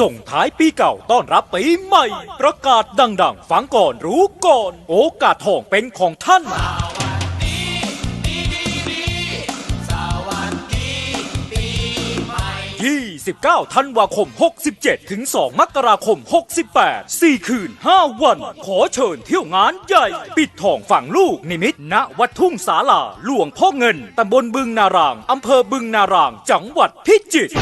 ส่งท้ายปีเก่าต้อนรับปีใหม่ ประกาศดังๆ ฟังก่อนรู้ก่อน โอกาสทองเป็นของท่าน 29 ธันวาคม 67 ถึง 2 มกราคม 68 4 คืน 5 วัน ขอเชิญเที่ยวงานใหญ่ ปิดทองฝั่งลูก นิมิต ณ วัดทุ่งสาลา หลวงพ่อเงิน ตำบลบึงนาราง อำเภอบึงนาราง จังหวัดพิจิตร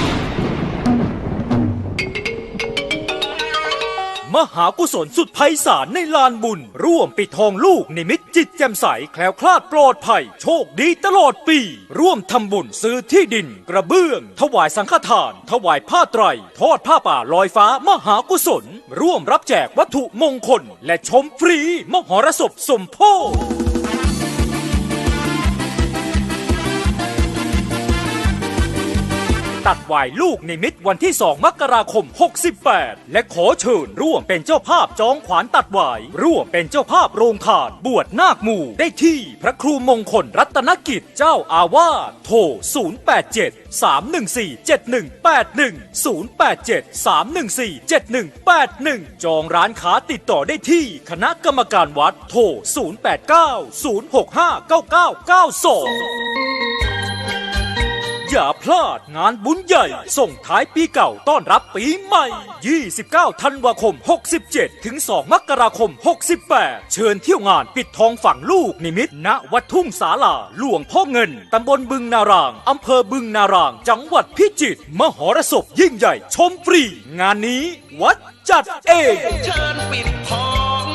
มหากุศลสุดไพศาลในลานบุญ ร่วมปิดทองลูกนิมิตจิตแจ่มใสแคล้วคลาดปลอดภัย โชคดีตลอดปี ร่วมทำบุญซื้อที่ดิน กระเบื้อง ถวายสังฆทาน ถวายผ้าไตร ทอดผ้าป่าลอยฟ้ามหากุศล ร่วมรับแจกวัตถุมงคล และชมฟรีมหรสพสมโพธิ ตัดวายลูกในมิตวันที่ 2 มกราคม 68 และขอเชิญร่วมเป็นเจ้าภาพจองขวานตัดวาย ร่วมเป็นเจ้าภาพโรงทาน บวชนาคหมู่ได้ที่พระครูมงคลรัตนกิจเจ้าอาวาสโทร 087 314 7181 087 314 7181 จองร้านค้าติดต่อได้ที่คณะกรรมการวัดโทร 089 065 9992 อย่าพลาดงานบุญใหญ่ ส่งท้ายปีเก่าต้อนรับปีใหม่ 29 ธันวาคม 67 ถึง 2 มกราคม 68 เชิญเที่ยวงานปิดทองฝั่งลูกนิมิตณวัดทุ่งสาลาหลวงพ่อเงิน ตำบลบึงนาราง อำเภอบึงนาราง จังหวัดพิจิตร มหรสพยิ่งใหญ่ ชมฟรี งานนี้ วัดจัดเองเชิญปิดทอง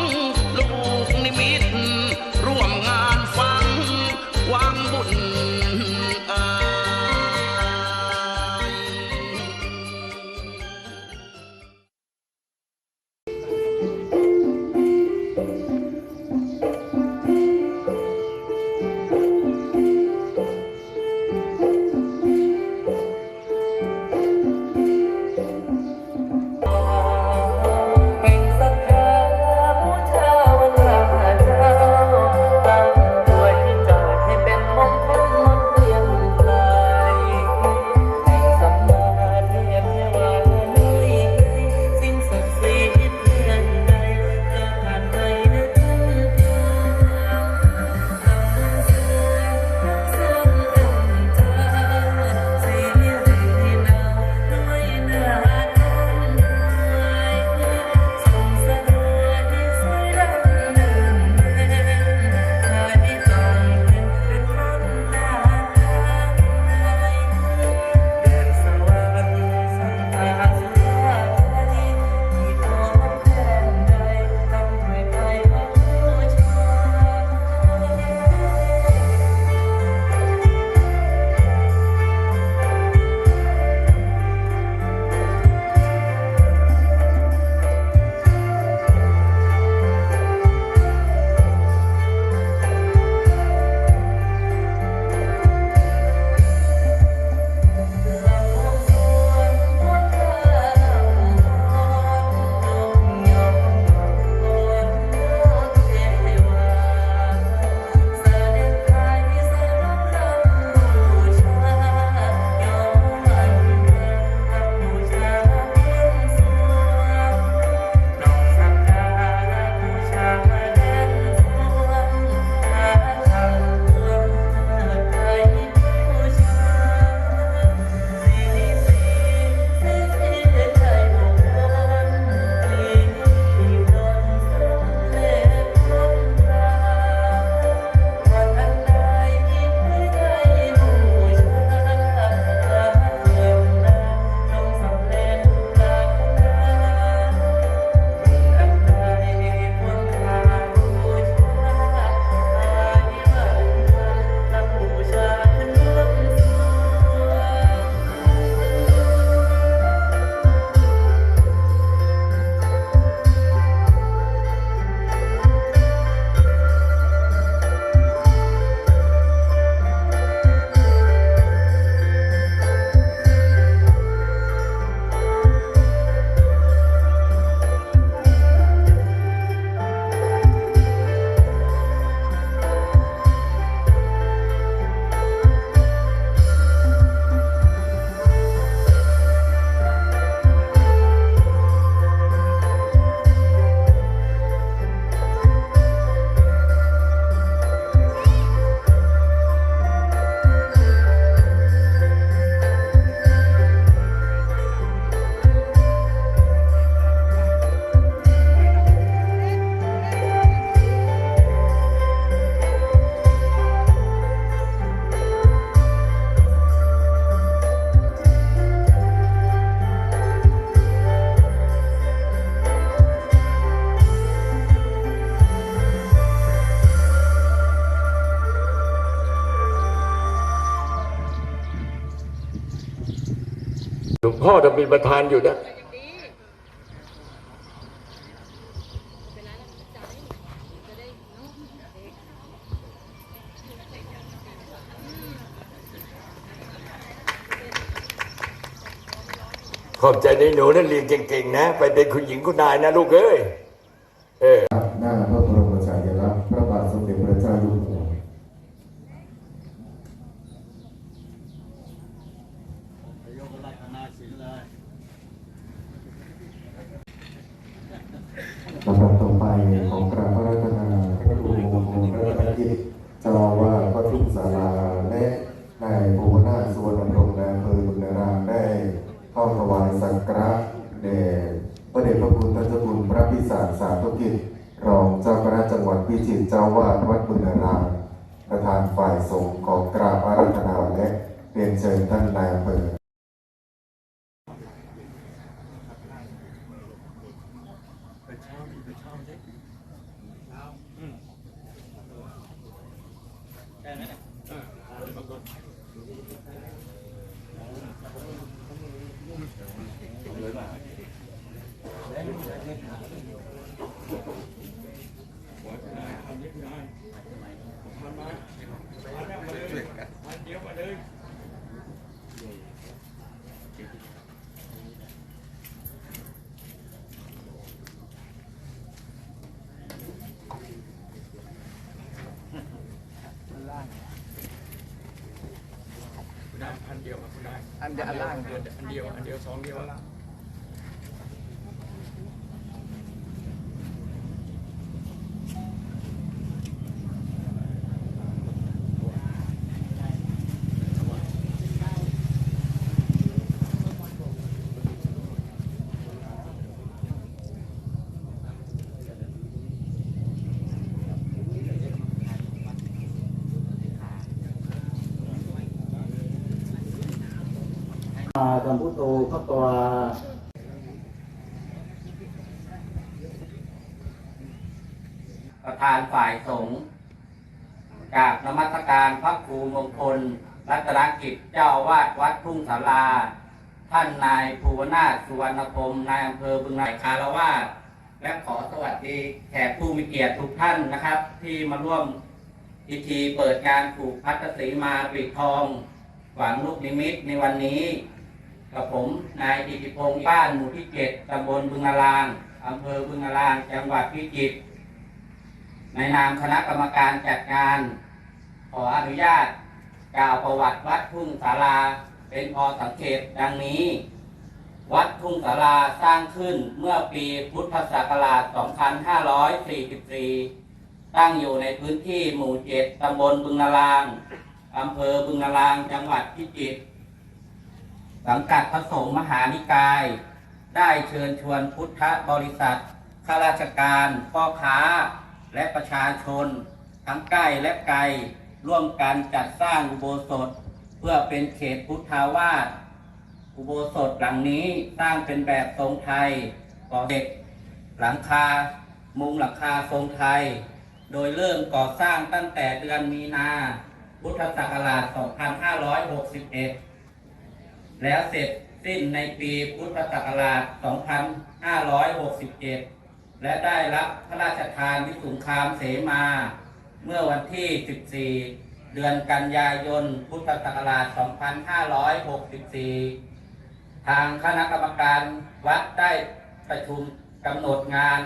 พ่อจะเป็นประธานอยู่นะขอบใจในหนูนั่นเรียนเก่งๆนะ ไปเป็นคุณหญิงคุณนายนะลูกเอ้ย เออายสักการะแด่พระเดชพระคุณท่านเจ้าคุณพระพิสารสาธุกิจรองเจ้าคณะจังหวัดพิจิตรเจ้าวาดวัดบุญรามประธานฝ่ายสงฆ์ของกราบอาราธนาและเรียนเชิญท่านนายอำเภอ อันเดียวอันล่าง เดียวอันเดียวอันเดียวสองเดียว สัมพุทโธพระตัวาประธานฝ่ายสงฆ์กราบนมัสการพระครูมงคล รัตนกิจเจ้าอาวาดวัดทุ่งสาราท่านนายภูวนาถสุวรรณพรมนายอำเภอบึงไหนคารวาสและขอสวัสดีแขกผู้มีเกียรติทุกท่านนะครับ ที่มาร่วมพิธีเปิดงานผูกพัตสีมาปิดทอง หวังลูกนิมิตในวันนี้ กับผมนายอิทธิพงศ์บ้านหมู่ที่เจ็ดตำบลบึงนารางอำเภอบึงนารางจังหวัดพิจิตรในนามคณะกรรมการจัดงาน ขออนุญาต กล่าวประวัติวัดทุ่งศาลาเป็นพอสังเกตดังนี้ วัดทุ่งศาลาสร้างขึ้นเมื่อปีพุทธศักราช 2544 ตั้งอยู่ในพื้นที่หมู่เจ็ดตำบลบึงนารางอำเภอบึงนารางจังหวัดพิจิตร สังกัดพระสงฆ์มหานิกาย ได้เชิญชวนพุทธบริษัทข้าราชการพ่อค้าและประชาชน ทั้งใกล้และไกลร่วมกันจัดสร้างอุโบสถ เพื่อเป็นเขตพุทธาวาสอุโบสถหลังนี้สร้างเป็นแบบทรงไทยก่อเด็กหลังคา มุงหลังคาทรงไทย โดยเริ่มก่อสร้างตั้งแต่เดือนมีนา พุทธศักราช 2561 แล้วเสร็จสิ้นในปีพุทธศักราช 2567 และได้รับพระราชทานวิสุงคามเสมา เมื่อวันที่ 14 เดือนกันยายน พุทธศักราช 2564 ทางคณะกรรมการวัดได้ประชุมกำหนดงาน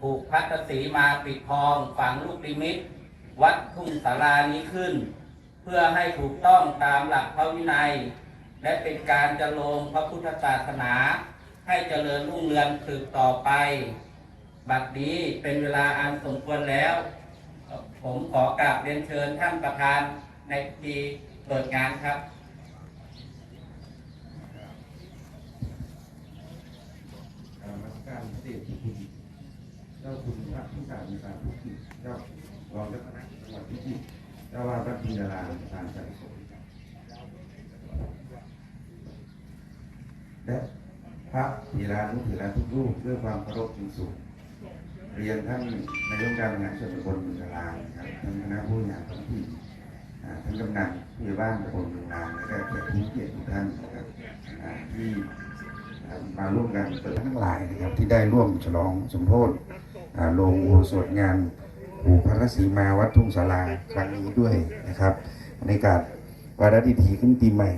ผูกพัทสีมาปิดทองฝังลูกนิมิต วัดทุ่งสารานี้ขึ้น เพื่อให้ถูกต้องตามหลักพระวินัย และเป็นการจะลงพระพุทธศาสนา ให้เจริญรุ่งเรืองสืบต่อไป บัดนี้เป็นเวลาอันสมควรแล้ว ผมขอกราบเรียนเชิญท่านประธานในพิธีเปิดงานครับกรรการเสด็จพิจิตรเจ้าคุณพระผู้การมีการผู้กิจเจ้ารองเจ้าคณะจังหวัดพิจิตรเจ้าวาดวัดพินารามประธานฝ่ายสงฆ์ และพระเถรานุเถราทุกรูปด้วยความเคารพอย่างสูงเรียนท่านนายกการงานส่วนตำบลบุญนารานครับท่านคณะผู้บริหารท้องถิ่ท่านกำนันผู้ใหญ่บ้านตำบลบุญนารามและแขกผู้มีเกียรติทุกท่านนะครับที่มาร่วมงานทั้งหลายนะครับที่ได้ร่วมฉลองสมโพธิอ่าโรงอุโบสถงานปู่พระศรีมาวัดทุ่งสาราครั้งนี้ด้วยนะครับในการวาระดีๆขึ้นปีใหม่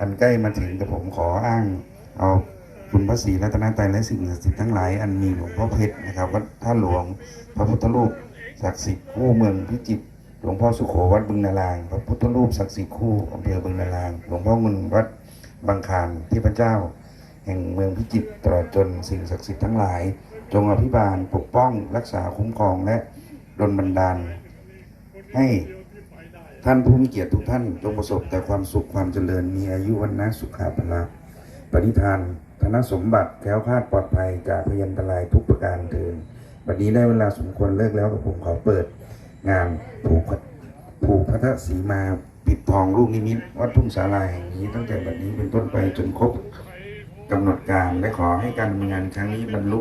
อันใกล้มาถึงแต่ผมขออ้าง เอาคุณพระศรีรัตนตรัยและสิ่งศักดิ์สิทธิ์ทั้งหลายอันมีหลวงพ่อเพชรนะครับวัดท่าหลวง พระพุทธรูปศักดิ์สิทธิ์คู่เมืองพิจิตรหลวงพ่อสุโขวัดบึงนารางพระพุทธรูปศักดิ์สิทธิ์คู่อำเภอบึงนารางหลวงพ่อเงินวัดบางคารที่พระเจ้า แห่งเมืองพิจิตรตลอดจนสิ่งศักดิ์สิทธิ์ทั้งหลาย จงอภิบาลปกป้องรักษาคุ้มครองและดลบันดาล ให้ท่านผู้มีเกียรติทุกท่านจงประสบแต่ความสุขความเจริญมีอายุวันนะสุขาภละ ปณิธานธนสมบัติแคล้วคลาดปลอดภัยจากพยันตรายทุกประการเถิดวันนี้ได้เวลาสมควรเลิกแล้วกับผมขอเปิด งานผูกผูกพระศรีมาปิดทองลูกนิมิตวัดทุ่งสาลาแห่งนี้ตั้งแต่บัดนี้เป็นต้นไปจนครบกำหนดการและขอให้การดำเนินงานครั้งนี้บรรลุ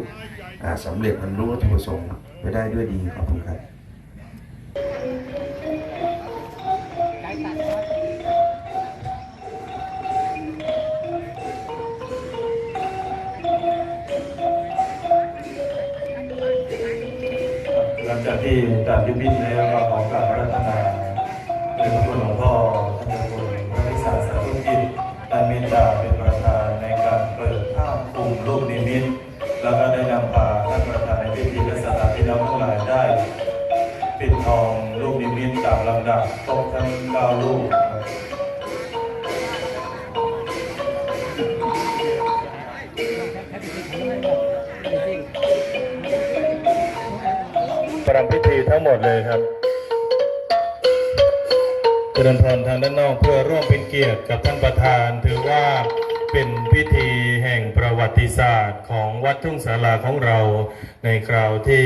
อ่าสำเร็จบรรลุวัตถุประสงค์ไปได้ด้วยดีขอบคุณครับ ที่จัดยุบินแล้วก็ขอกราบพระรัตนาในพระคุณหลวงพ่อท่านเจ้าคุณพระภิกษาสาธุกิจได้เมตตาเป็นประธานในการเปิดภาพกลุ่มรูปนิมิต แล้วก็ได้นำพาท่านประธานในพิธีและสถานที่น้องทั้งหลายได้ปิดทองรูปนิมิตตามลำดับครบทั้งเก้ารูปครับ ประรำพิธีทั้งหมดเลยครับเจริญพรทางด้านนอกเพื่อร่วมเป็นเกียรติกับท่านประธาน ถือว่าเป็นพิธีแห่งประวัติศาสตร์ของวัดทุ่งสาราของเราในคราวที่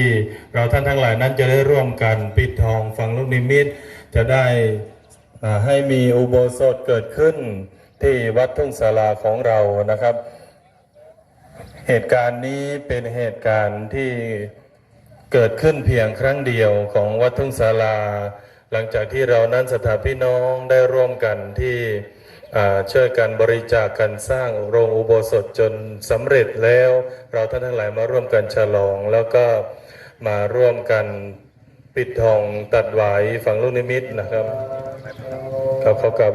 เราท่านทั้งหลายนั้นจะได้ร่วมกันปิดทองฝังลูกนิมิต จะได้ให้มีอุโบสถเกิดขึ้นที่วัดทุ่งสาราของเรานะครับ เหตุการณ์นี้เป็นเหตุการณ์ที่ เกิดขึ้นเพียงครั้งเดียวของวัดทุ่งศาลา หลังจากที่เรานั้นสถาพี่น้องได้ร่วมกันที่ช่วยกันบริจาคกันสร้างโรงอุโบสถจนสำเร็จแล้ว เราท่านทั้งหลายมาร่วมกันฉลอง แล้วก็มาร่วมกันปิดทองตัดไหวายฝังลูกนิมิตนะครับครับเขากับ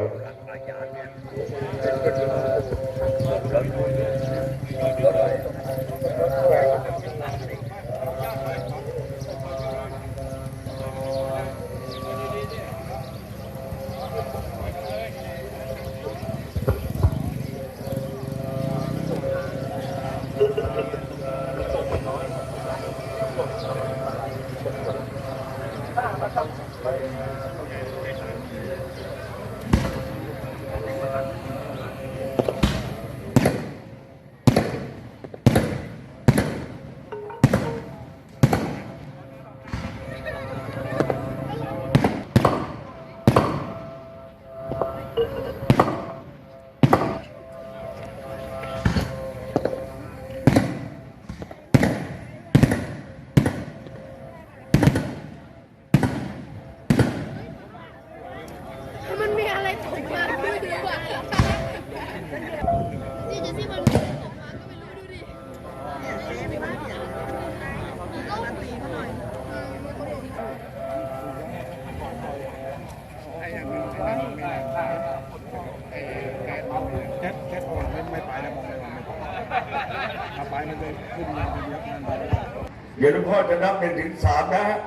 เดี๋ยวหลวงพ่อจะนับหนึ่งถึงสามนะฮะ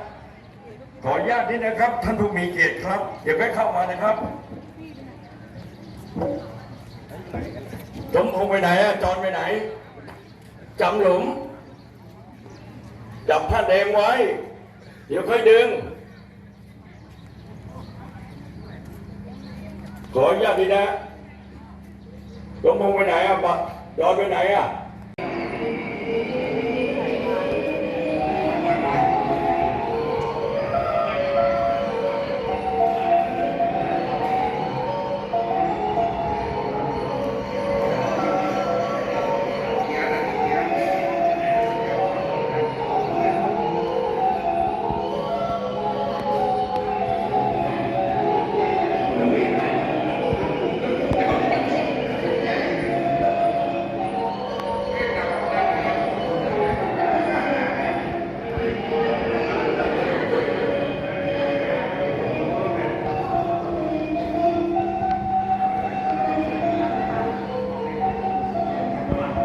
ขออนุญาตนี่นะครับ ท่านผู้มีเกียรติครับอย่าไปเข้ามานะครับจมพงไปไหนอะจอนไปไหนจำหลุมจับผ้าแดงไว้ เดี๋ยวค่อยดึง ขออนุญาตดีนะจมพงไปไหนอะบะจอนไปไหนอะ